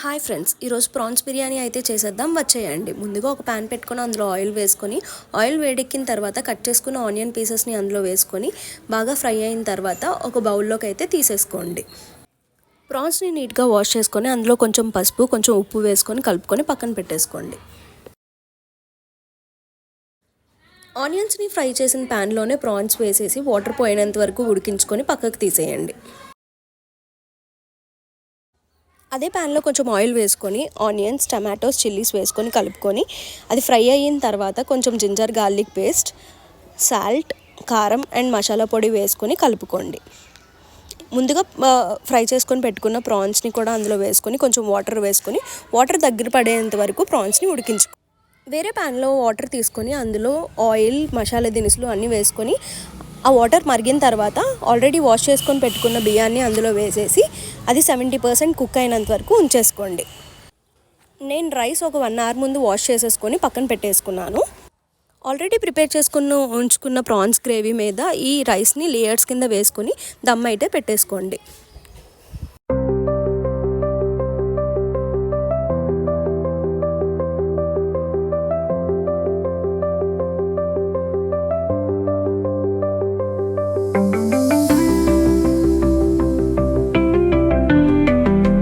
Hi friends ఈరోజు prawns biryani అయితే చేసేద్దాం. వచ్చేయండి. ముందుగా ఒక ప్యాన్ పెట్టుకొని అందులో ఆయిల్ వేసుకొని ఆయిల్ వేడెక్కిన తర్వాత కట్ చేసుకున్న ఆనియన్ పీసెస్ని అందులో వేసుకొని బాగా ఫ్రై అయిన తర్వాత ఒక బౌల్లోకి అయితే తీసేసుకోండి. ప్రాన్స్ని నీట్గా వాష్ చేసుకొని అందులో కొంచెం పసుపు కొంచెం ఉప్పు వేసుకొని కలుపుకొని పక్కన పెట్టేసుకోండి. ఆనియన్స్ని ఫ్రై చేసిన ప్యాన్లోనే ప్రాన్స్ వేసేసి వాటర్ పోయినంత వరకు ఉడికించుకొని పక్కకు తీసేయండి. అదే ప్యాన్లో కొంచెం ఆయిల్ వేసుకొని ఆనియన్స్ టమాటోస్ చిల్లీస్ వేసుకొని కలుపుకొని అది ఫ్రై అయిన తర్వాత కొంచెం జింజర్ గార్లిక్ పేస్ట్ సాల్ట్ కారం అండ్ మసాలా పొడి వేసుకొని కలుపుకోండి. ముందుగా ఫ్రై చేసుకొని పెట్టుకున్న ప్రాన్స్ని కూడా అందులో వేసుకొని కొంచెం వాటర్ వేసుకొని వాటర్ దగ్గర పడేంత వరకు ప్రాన్స్ని ఉడికించుకో వేరే ప్యాన్లో వాటర్ తీసుకొని అందులో ఆయిల్ మసాలా దినుసులు అన్నీ వేసుకొని ఆ వాటర్ మరిగిన తర్వాత ఆల్రెడీ వాష్ చేసుకొని పెట్టుకున్న బియ్యాన్ని అందులో వేసేసి అది సెవెంటీ పర్సెంట్ కుక్ అయినంత వరకు ఉంచేసుకోండి. నేను రైస్ ఒక వన్ అవర్ ముందు వాష్ చేసేసుకొని పక్కన పెట్టేసుకున్నాను. ఆల్రెడీ ప్రిపేర్ చేసుకున్న ఉంచుకున్న ప్రాన్స్ గ్రేవీ మీద ఈ రైస్ని లేయర్స్ కింద వేసుకొని దమ్ అయితే పెట్టేసుకోండి.